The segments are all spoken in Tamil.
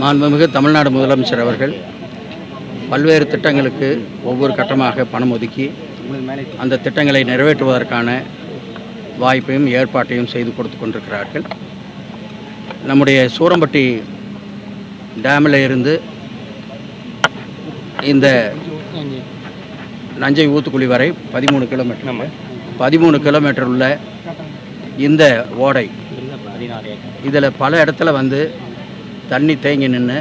மாண்புமிகு தமிழ்நாடு முதலமைச்சர் அவர்கள் பல்வேறு திட்டங்களுக்கு ஒவ்வொரு கட்டமாக பணம் ஒதுக்கி அந்த திட்டங்களை நிறைவேற்றுவதற்கான வாய்ப்பையும் ஏற்பாட்டையும் செய்து கொடுத்து கொண்டிருக்கிறார்கள். நம்முடைய சூரம்பட்டி டேமில் இருந்து இந்த நஞ்சை ஊத்துக்குழி வரை பதிமூணு கிலோமீட்டர் பதிமூணு கிலோமீட்டர் உள்ள இந்த ஓடை இதில் பல இடத்துல வந்து தண்ணி தேங்கி நின்று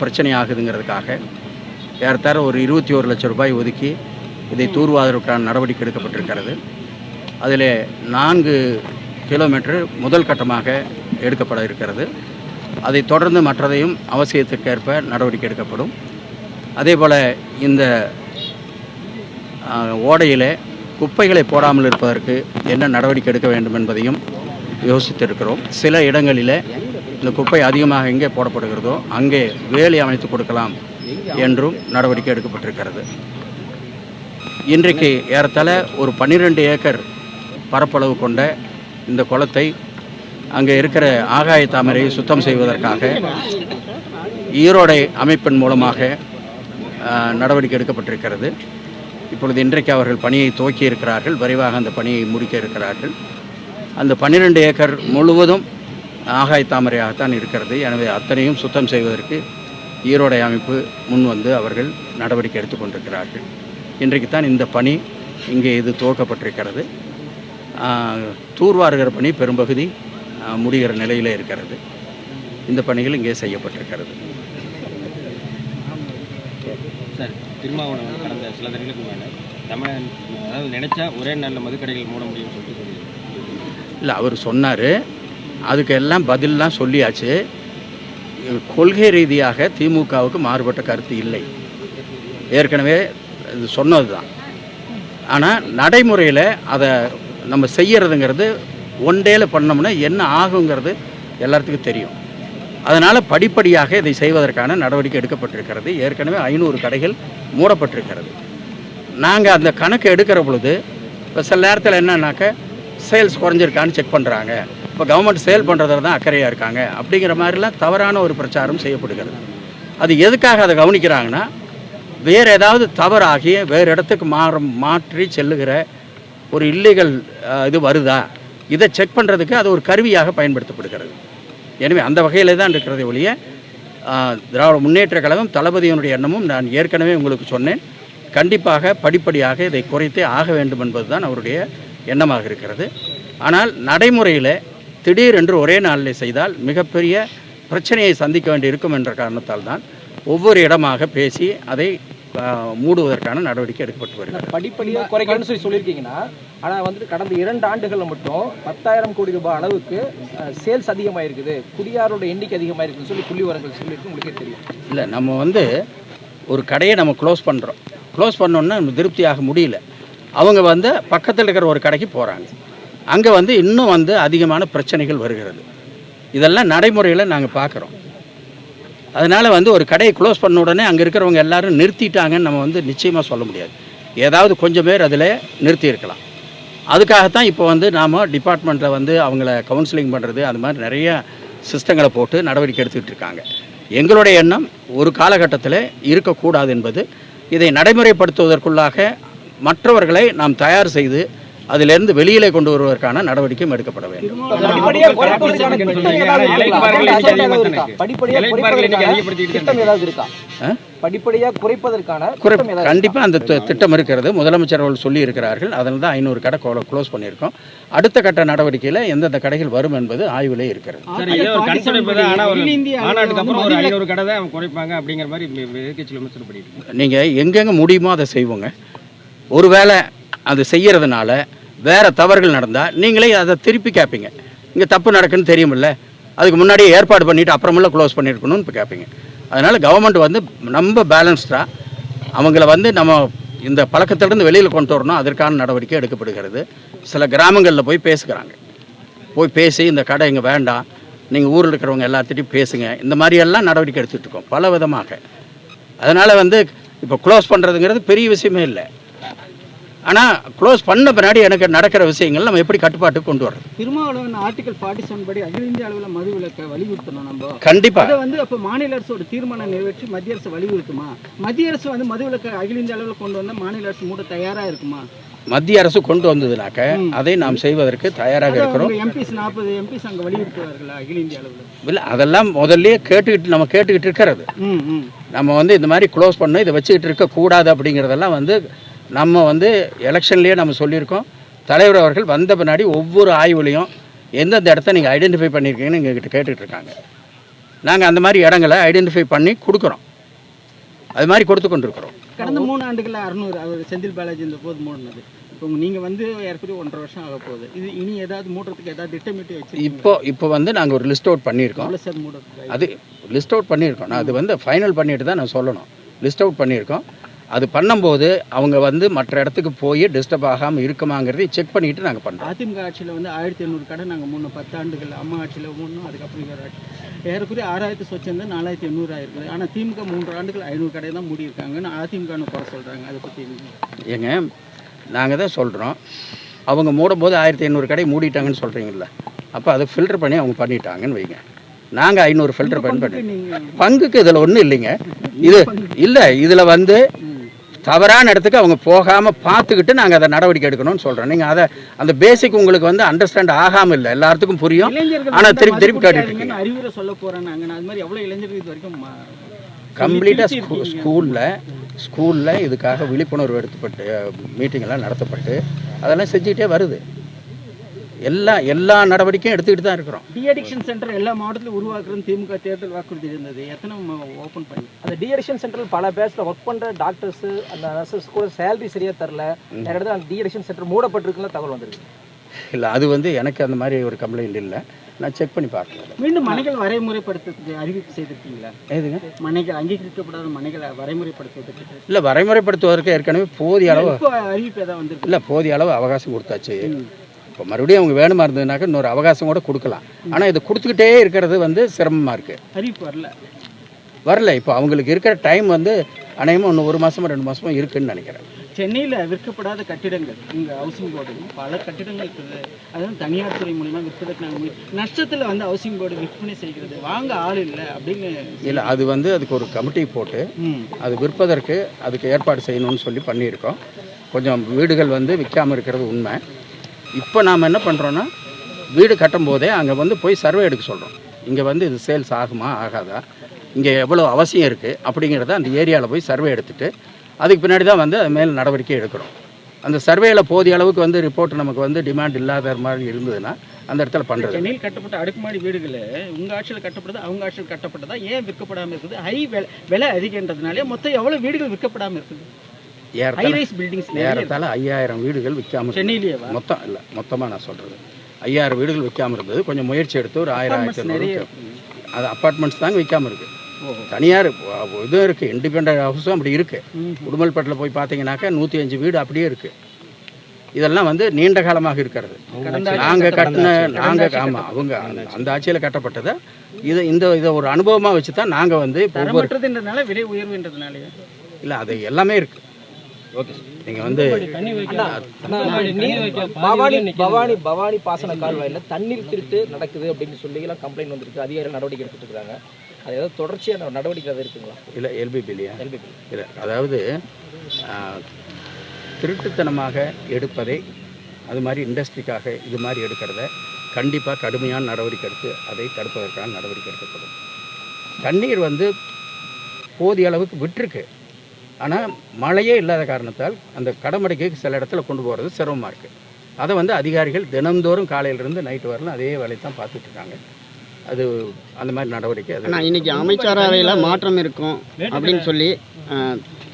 பிரச்சனை ஆகுதுங்கிறதுக்காக ஏறத்தாழ ஒரு இருபத்தி ஒரு லட்சம் ரூபாய் ஒதுக்கி இதை தூர்வாதற்கான நடவடிக்கை எடுக்கப்பட்டிருக்கிறது. அதில் நான்கு கிலோமீட்டர் முதல் கட்டமாக எடுக்கப்பட இருக்கிறது. அதை தொடர்ந்து மற்றதையும் அவசியத்திற்கேற்ப நடவடிக்கை எடுக்கப்படும். அதே போல் இந்த ஓடையில் குப்பைகளை போடாமல் இருப்பதற்கு என்ன நடவடிக்கை எடுக்க வேண்டும் என்பதையும் யோசித்திருக்கிறோம். சில இடங்களில் இந்த குப்பை அதிகமாக எங்கே போடப்படுகிறதோ அங்கே வேலி அமைத்து கொடுக்கலாம் என்றும் நடவடிக்கை எடுக்கப்பட்டிருக்கிறது. இன்றைக்கு ஏறத்தாழ ஒரு பன்னிரெண்டு ஏக்கர் பரப்பளவு கொண்ட இந்த குளத்தை அங்கே இருக்கிற ஆகாய தாமரையை சுத்தம் செய்வதற்காக ஈரோடை அமைப்பின் மூலமாக நடவடிக்கை எடுக்கப்பட்டிருக்கிறது. இப்பொழுது இன்றைக்கு அவர்கள் பணியை துவக்கி இருக்கிறார்கள் விரைவாக அந்த பணியை முடிக்க இருக்கிறார்கள். அந்த பன்னிரெண்டு ஏக்கர் முழுவதும் ஆகாய தாமரையாகத்தான் இருக்கிறது. எனவே அத்தனையும் சுத்தம் செய்வதற்கு ஈரோடை அமைப்பு முன் வந்து அவர்கள் நடவடிக்கை எடுத்துக்கொண்டிருக்கிறார்கள் இன்றைக்கு தான் இந்த பணி இங்கே இது துவக்கப்பட்டிருக்கிறது. தூர்வாருகிற பணி பெரும்பகுதி முடிகிற நிலையில் இருக்கிறது. இந்த பணிகள் இங்கே செய்யப்பட்டிருக்கிறது. சார் திருமாவளவன் கடந்த சில தினங்களுக்கு மேலே தமிழ் அதாவது நினைச்சா ஒரே நாளில் மதுக்கடைகள் மூட முடியும்னு சொல்லிட்டு சொல்லியிருக்காரு. இல்லை அவர் சொன்னார் அதுக்கு எல்லாம் சொல்லியாச்சு. கொள்கை ரீதியாக திமுகவுக்கு மாறுபட்ட கருத்து இல்லை. ஏற்கனவே இது சொன்னது தான் ஆனால் நடைமுறையில் அதை நம்ம செய்யறதுங்கிறது ஒன் டேயில் பண்ணோம்னா என்ன ஆகுங்கிறது எல்லாத்துக்கும் தெரியும். அதனால் படிப்படியாக இதை செய்வதற்கான நடவடிக்கை எடுக்கப்பட்டிருக்கிறது. ஏற்கனவே ஐநூறு கடைகள் மூடப்பட்டிருக்கிறது. நாங்கள் அந்த கணக்கு எடுக்கிற பொழுது இப்போ சில நேரத்தில் என்னன்னாக்க சேல்ஸ் குறைஞ்சிருக்கான்னு செக் பண்ணுறாங்க இப்போ கவர்மெண்ட் சேல் பண்ணுறதுல தான் அக்கறையாக இருக்காங்க. அப்படிங்கிற மாதிரிலாம் தவறான ஒரு பிரச்சாரம் செய்யப்படுகிறது. அது எதுக்காக அதை கவனிக்கிறாங்கன்னா வேறு ஏதாவது தவறாகி வேறு இடத்துக்கு மாற மாற்றி செல்லுகிற ஒரு இல்லீகல் இது வருதா? இதை செக் பண்ணுறதுக்கு அது ஒரு கருவியாக பயன்படுத்தப்படுகிறது. எனவே அந்த வகையில் தான் இருக்கிறதே ஒழிய திராவிட முன்னேற்ற கழகம் தளபதியினுடைய எண்ணமும் நான் ஏற்கனவே உங்களுக்கு சொன்னேன். கண்டிப்பாக படிப்படியாக இதை குறைத்தே ஆக வேண்டும் என்பதுதான் அவருடைய எண்ணமாக இருக்கிறது. ஆனால் நடைமுறையில் திடீரென்று ஒரே நாளில் செய்தால் மிகப்பெரிய பிரச்சனையை சந்திக்க வேண்டி இருக்கும் என்ற காரணத்தால் தான் ஒவ்வொரு இடமாக பேசி அதை மூடுவதற்கான நடவடிக்கை எடுக்கப்பட்டு வருகிறது. படிப்படியாக குறைக்கணும்னு சொல்லி சொல்லியிருக்கீங்கன்னா ஆனால் வந்துட்டு கடந்த இரண்டு ஆண்டுகளில் மட்டும் பத்தாயிரம் கோடி ரூபாய் அளவுக்கு சேல்ஸ் அதிகமாக இருக்குது குடியாரோட எண்ணிக்கை அதிகமாக இருக்குன்னு சொல்லி புள்ளி வரங்கள் சொல்லியிருக்கு உங்களுக்கே தெரியும். இல்லை நம்ம வந்து ஒரு கடையை நம்ம க்ளோஸ் பண்ணுறோம் க்ளோஸ் பண்ணோன்னா நம்ம திருப்தியாக முடியல. அவங்க வந்து பக்கத்தில் இருக்கிற ஒரு கடைக்கு போகிறாங்க அங்கே வந்து இன்னும் வந்து அதிகமான பிரச்சனைகள் வருகிறது. இதெல்லாம் நடைமுறையில் நாங்கள் பார்க்குறோம் அதனால் வந்து ஒரு கடையை க்ளோஸ் பண்ண உடனே அங்கே இருக்கிறவங்க எல்லாரும் நிறுத்திட்டாங்கன்னு நம்ம வந்து நிச்சயமாக சொல்ல முடியாது. ஏதாவது கொஞ்சம் பேர் அதில் நிறுத்தியிருக்கலாம் அதுக்காகத்தான் இப்போ வந்து நாம் டிபார்ட்மெண்ட்டில் வந்து அவங்கள கவுன்சிலிங் பண்ணுறது அது மாதிரி நிறைய சிஸ்டங்களை போட்டு நடவடிக்கை எடுத்துக்கிட்டு இருக்காங்க. எங்களுடைய எண்ணம் ஒரு காலகட்டத்தில் இருக்கக்கூடாது என்பது இதை நடைமுறைப்படுத்துவதற்குள்ளாக மற்றவர்களை நாம் தயார் செய்து அதிலிருந்து வெளியிலே கொண்டு வருவதற்கான நடவடிக்கையும் எடுக்கப்பட வேண்டும். கண்டிப்பாக அந்த தி- திட்டம் இருக்கிறது. முதலமைச்சர் அவர்கள் சொல்லி இருக்கிறார்கள் அதில் தான் ஐநூறு கடை க்ளோஸ் பண்ணியிருக்கோம். அடுத்த கட்ட நடவடிக்கையில் எந்தெந்த கடைகள் வரும் என்பது ஆய்விலே இருக்கிறது. அப்படிங்கிற மாதிரி. நீங்கள் எங்கெங்கே முடியுமோ அதை செய்வோங்க. ஒருவேளை அது செய்கிறதுனால வேறு தவறுகள் நடந்தால் நீங்களே அதை திருப்பி கேட்பீங்க இங்கே தப்பு நடக்குன்னு தெரியுமில்ல. அதுக்கு முன்னாடியே ஏற்பாடு பண்ணிவிட்டு அப்புறமெல்லாம் க்ளோஸ் பண்ணியிருக்கணும்னு இப்போ கேட்பீங்க அதனால் கவர்மெண்ட் வந்து ரொம்ப பேலன்ஸ்டாக அவங்கள வந்து நம்ம இந்த பழக்கத்திலிருந்து வெளியில் கொண்டு வரணும். அதற்கான நடவடிக்கை எடுக்கப்படுகிறது. சில கிராமங்களில் போய் பேசுகிறாங்க. போய் பேசி இந்த கடை இங்கே வேண்டாம். நீங்கள் ஊரில் இருக்கிறவங்க எல்லாத்திட்டையும் பேசுங்க. இந்த மாதிரியெல்லாம் நடவடிக்கை எடுத்துகிட்டு இருக்கோம். பல விதமாக அதனால் வந்து இப்போ க்ளோஸ் பண்ணுறதுங்கிறது பெரிய விஷயமே இல்லை. ஆனால் க்ளோஸ் பண்ண பின்னாடி எனக்கு நடக்கிற விஷயங்கள் நம்ம எப்படி கட்டுப்பாட்டுக்கு கொண்டு வர்றது திருமாவளவன் ஆர்டிகல் ஃபார்ட்டி செவன் படி அகில இந்திய அளவில் மது விலக்கை வலியுறுத்தணும் நம்ம. கண்டிப்பாக அதை வந்து அப்போ மாநில அரசோட தீர்மானம் நிறைவேற்றி மத்திய அரசு வலியுறுத்துமா? மத்திய அரசு வந்து மது விலக்கை அகில இந்திய அளவில் கொண்டு வந்தால் மாநில அரசு மூட தயாரா இருக்குமா? மத்திய அரசு கொண்டு வந்ததுனாக்க அதை நாம் செய்வதற்கு தயாராக இருக்கிறோம். எம்பிஸ் நாற்பது எம்பிஸ் அங்கே வலியுறுத்துவார்களா அகில இந்திய அளவில்? இல்லை அதெல்லாம் முதல்லயே கேட்டுக்கிட்டு நம்ம கேட்டுக்கிட்டு இருக்கிறது. நம்ம வந்து இந்த மாதிரி க்ளோஸ் பண்ண இதை வச்சுக்கிட்டு இருக்கக்கூடாது அப்படிங்கிறதெல்லாம் வந்து நம்ம வந்து எலெக்ஷன்லேயே நம்ம சொல்லியிருக்கோம். தலைவர் அவர்கள் வந்த பின்னாடி ஒவ்வொரு ஆய்வுலையும் எந்தெந்த இடத்த நீங்கள் ஐடென்டிஃபை பண்ணியிருக்கீங்கன்னு எங்ககிட்ட கேட்டுட்டு இருக்காங்க நாங்கள் அந்த மாதிரி இடங்களை ஐடென்டிஃபை பண்ணி கொடுக்குறோம். அது மாதிரி கொடுத்து கொண்டிருக்கிறோம். கடந்த மூணு ஆண்டுகளில் அறுநூறு அவர் செந்தில் பாலாஜி இந்த போது மூடினது. இப்போ நீங்கள் வந்து ஏற்கனவே ஒன்றரை வருஷம் ஆக போகுது. இது இனி ஏதாவது மூடுறதுக்கு ஏதாவது திட்டமிட்டு வச்சு இப்போ இப்போ வந்து நாங்கள் ஒரு லிஸ்ட் அவுட் பண்ணியிருக்கோம். அது லிஸ்ட் அவுட் பண்ணியிருக்கோம். நான் அது வந்து ஃபைனல் பண்ணிட்டு தான் நான் சொல்லணும். லிஸ்ட் அவுட் பண்ணியிருக்கோம். அது பண்ணும்போது அவங்க வந்து மற்ற இடத்துக்கு போய் டிஸ்டர்ப் ஆகாமல் இருக்குமாங்கிறதை செக் பண்ணிட்டு நாங்கள் பண்ணுறோம் அதிமுக ஆட்சியில் வந்து ஆயிரத்தி எண்ணூறு கடை நாங்கள் மூணு பத்து ஆண்டுகள் அம்மா ஆட்சியில் மூணு அதுக்கப்புறம் ஏறக்குறைய ஆறாயிரத்து சொச்சம் தான் நாலாயிரத்தி எண்ணூறு ஆயிருக்குது. ஆனால் திமுக மூன்று ஆண்டுகள் ஐநூறு கடை தான் மூடியிருக்காங்கன்னு அதிமுகன்னு குறை சொல்கிறாங்க அதை பற்றி ஏங்க நாங்கள் தான் சொல்கிறோம் அவங்க மூடும்போது ஆயிரத்தி ஐநூறு கடை மூடிட்டாங்கன்னு சொல்கிறீங்களா அப்போ அதை ஃபில்டர் பண்ணி அவங்க பண்ணிட்டாங்கன்னு வைங்க. நாங்கள் ஐநூறு ஃபில்டர் பண்ணி பண்ணி பங்குக்கு இதில் ஒன்றும் இல்லைங்க. இது இல்லை இதில் வந்து தவறான இடத்துக்கு அவங்க போகாமல் பார்த்துக்கிட்டு நாங்கள் அதை நடவடிக்கை எடுக்கணும்னு சொல்கிறோம் நீங்கள் அதை அந்த பேசிக் உங்களுக்கு வந்து அண்டர்ஸ்டாண்ட் ஆகாமல் இல்லை. எல்லாத்துக்கும் புரியும். ஆனால் திருப்பி திருப்பி கேட்டுட்டு அறிவுரை சொல்ல போகிறேன் நாங்கள் அது மாதிரி எவ்வளோ இளைஞர்கள் இது வரைக்கும் ம- கம்ப்ளீட்டாக ஸ்கூ. ஸ்கூலில் ஸ்கூலில் இதுக்காக விழிப்புணர்வு எடுத்துப்பட்டு மீட்டிங்கெல்லாம் நடத்தப்பட்டு அதெல்லாம் செஞ்சுக்கிட்டே வருது. எல்லா எல்லா நடவடிக்கையும் எடுத்துக்கிட்டு தான் இருக்கிறோம். டி அடிக்ஷன் சென்டர் எல்லா மாவட்டத்திலும் உருவாக்குறதுன்னு திமுக தேர்தல் வாக்குறுதி இருந்தது. எத்தனை ஓப்பன் பண்ணி? அந்த டிஎடிஷன் சென்டர் பல பேர்ஸ்ல ஒர்க் பண்ற டாக்டர்ஸ் அந்த நர்சஸ் கூட சேலரி சரியா தரல. நிறைய இடத்துல அந்த டிஎடிஷன் சென்டர் மூடப்பட்டிருக்குன்னு தகவல் வந்திருக்கு. இல்லை அது வந்து எனக்கு அந்த மாதிரி ஒரு கம்ப்ளைண்ட் இல்லை. நான் செக் பண்ணி பார்க்குறேன். மீண்டும் மனைகள் வரைமுறைப்படுத்துறதுக்கு அறிவிப்பு செய்திருக்கீங்களா? ஏதுங்க மனைகள் அங்கீகரிக்கப்படாத மனைகளை வரைமுறைப்படுத்துவதற்கு. இல்லை வரைமுறைப்படுத்துவதற்கு ஏற்கனவே போதிய அளவு இப்போ அறிவிப்பு ஏதாவது வந்திருக்கு? இல்லை போதிய அளவு அவகாசம் கொடுத்தாச்சு. இப்போ மறுபடியும் அவங்க வேணுமா இருந்ததுனாக்கா இன்னொரு அவகாசம் கூட கொடுக்கலாம். ஆனால் இது கொடுத்துக்கிட்டே இருக்கிறது வந்து சிரமமாக இருக்குது அறிவிப்பு வரல. வரல. இப்போ அவங்களுக்கு இருக்கிற டைம் வந்து அநேகமாக இன்னும் ஒரு மாதமோ ரெண்டு மாதமோ இருக்குன்னு நினைக்கிறேன். சென்னையில் விற்கப்படாத கட்டிடங்கள் இங்கே ஹவுசிங் போர்டு பல கட்டிடங்கள் இருக்குது. அதுவும் தனியார் துறை மூலிமா விற்பதற்கு நஷ்டத்தில் வந்து ஹவுசிங் போர்டு விற்பனை செய்கிறது. வாங்க ஆள் இல்லை அப்படின்னு இல்லை அது வந்து அதுக்கு ஒரு கமிட்டி போட்டு அது விற்பதற்கு அதுக்கு ஏற்பாடு செய்யணும்னு சொல்லி பண்ணியிருக்கோம். கொஞ்சம் வீடுகள் வந்து விற்காமல் இருக்கிறது உண்மை. இப்போ நாம் என்ன பண்ணுறோன்னா வீடு கட்டும் போதே அங்கே வந்து போய் சர்வே எடுக்க சொல்கிறோம் இங்கே வந்து இது சேல்ஸ் ஆகுமா ஆகாதா? இங்கே எவ்வளோ அவசியம் இருக்குது அப்படிங்கிறத அந்த ஏரியாவில் போய் சர்வே எடுத்துட்டு அதுக்கு பின்னாடி தான் வந்து அது மேல் நடவடிக்கை எடுக்கிறோம். அந்த சர்வேயில் போதிய அளவுக்கு வந்து ரிப்போர்ட் நமக்கு வந்து டிமாண்ட் இல்லாத மாதிரி இருந்ததுன்னா அந்த இடத்துல பண்ணுறது சென்னையில் கட்டப்பட்ட அடுக்குமாடி வீடுகள் உங்கள் ஆட்சியில் கட்டப்பட்டது அவங்க ஆட்சியில் கட்டப்பட்டதா ஏன் விற்கப்படாமல் இருக்குது? ஹை விலை விலை அதிகன்றதுனாலே மொத்தம் எவ்வளோ வீடுகள் விற்கப்படாமல் இருக்குது? ஏறத்தாழ ஐயாயிரம் வீடுகள் சென்னையிலேயேவா? மொத்தம் இல்லை மொத்தமாக நான் சொல்கிறது ஐயாயிரம் வீடுகள் விற்காம இருந்தது. கொஞ்சம் முயற்சி எடுத்து ஒரு ஆயிரம் ஆயிரத்தி ஐநூறு விற்கும். அது அப்பார்ட்மெண்ட்ஸ் தாங்க விற்காம இருக்கு. தனியார் இதுவும் இருக்குது இண்டிபெண்ட் ஹவுஸும் அப்படி இருக்குது ம். உடுமல்பேட்டில் போய் பார்த்தீங்கன்னாக்கா நூற்றி அஞ்சு வீடு அப்படியே இருக்குது இதெல்லாம் வந்து நீண்ட காலமாக இருக்கிறது. நாங்கள் கட்டின நாங்கள் ஆமாம் அவங்க அந்த ஆட்சியில் கட்டப்பட்டதை இது இந்த இதை ஒரு அனுபவமாக வச்சு தான் நாங்கள் வந்து விலை உயர்வுன்றதுனாலயா இல்லை அது எல்லாமே இருக்குது ஓகே. நீங்கள் வந்து பவானி பவானி பவானி பாசன கால்வாயில தண்ணீர் திருட்டு நடக்குது அப்படின்னு சொல்லி எல்லாம் கம்ப்ளைண்ட் வந்திருக்கு. அதிகாரிகள் நடவடிக்கை எடுத்துட்டு இருக்காங்க. அது ஏதாவது தொடர்ச்சியான நடவடிக்கை இருக்குங்களா? இல்லை எல்பிபி இல்லையா? எல்பிபி இல்லை அதாவது திருட்டுத்தனமாக எடுப்பதை அது மாதிரி இண்டஸ்ட்ரிக்காக இது மாதிரி எடுக்கிறத கண்டிப்பாக கடுமையான நடவடிக்கை எடுத்து அதை தடுப்பதற்கான நடவடிக்கை எடுக்கப்படும். தண்ணீர் வந்து போதிய அளவுக்கு விட்டுருக்கு. ஆனால் மழையே இல்லாத காரணத்தால் அந்த கடமடைக்கு சில இடத்துல கொண்டு போகிறது சிரமமாக இருக்குது அதை வந்து அதிகாரிகள் தினந்தோறும் காலையிலிருந்து நைட்டு வரலாம் அதே வேலையை தான் பார்த்துட்ருக்காங்க அது அந்த மாதிரி நடவடிக்கை அது. இன்றைக்கி இன்னைக்கு அமைச்சரவையில் மாற்றம் இருக்கும் அப்படின்னு சொல்லி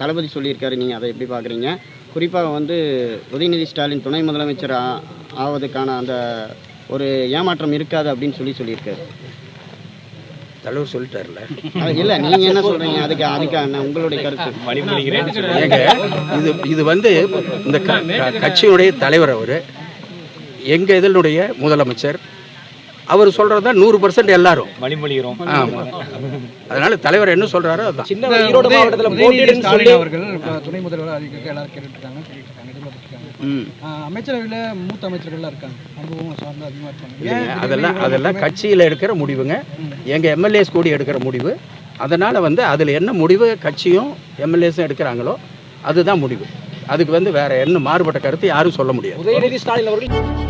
தளபதி சொல்லியிருக்காரு. நீங்கள் அதை எப்படி பார்க்குறீங்க? குறிப்பாக வந்து உதயநிதி ஸ்டாலின் துணை முதலமைச்சர் ஆவதுக்கான அந்த ஒரு ஏமாற்றம் இருக்காது அப்படின்னு சொல்லி சொல்லியிருக்காரு. தலைவர் சொல்லிட்டார்ல. அது இல்லை நீங்கள் என்ன சொல்கிறீங்க அதுக்கு அதுக்கான உங்களுடைய கருத்து. ஏங்க இது இது வந்து இந்த கட்சியினுடைய தலைவர் அவர் எங்க இதனுடைய முதலமைச்சர் அவர் சொல்றதா நூறு பர்சன்ட் எல்லாரும். வழிமொழிகிறோம் ஆமா. அதனால தலைவர் என்ன சொல்றாரோ அதான். சின்ன ஈரோடு மாவட்டத்துல அவர்கள் துணை முதல்வர் எல்லாரும் கேட்டுட்டு இருக்காங்க சொல்லிட்டு இருக்காங்க எதிர்பார்த்துட்டு இருக்காங்க ம் அமைச்சரவையில் மூத்த அமைச்சர்கள்லாம் இருக்காங்க. அனுபவம் சார்ந்து அதிகமாக இருக்காங்க அதெல்லாம் அதெல்லாம் கட்சியில் எடுக்கிற முடிவுங்க. எங்கள் எம்எல்ஏஸ் கூடி எடுக்கிற முடிவு. அதனால் வந்து அதில் என்ன முடிவு கட்சியும் எம்எல்ஏஸும் எடுக்கிறாங்களோ அதுதான் முடிவு. அதுக்கு வந்து வேற என்ன மாறுபட்ட கருத்து யாரும் சொல்ல முடியாது. உதயநிதி ஸ்டாலின் அவர்கள்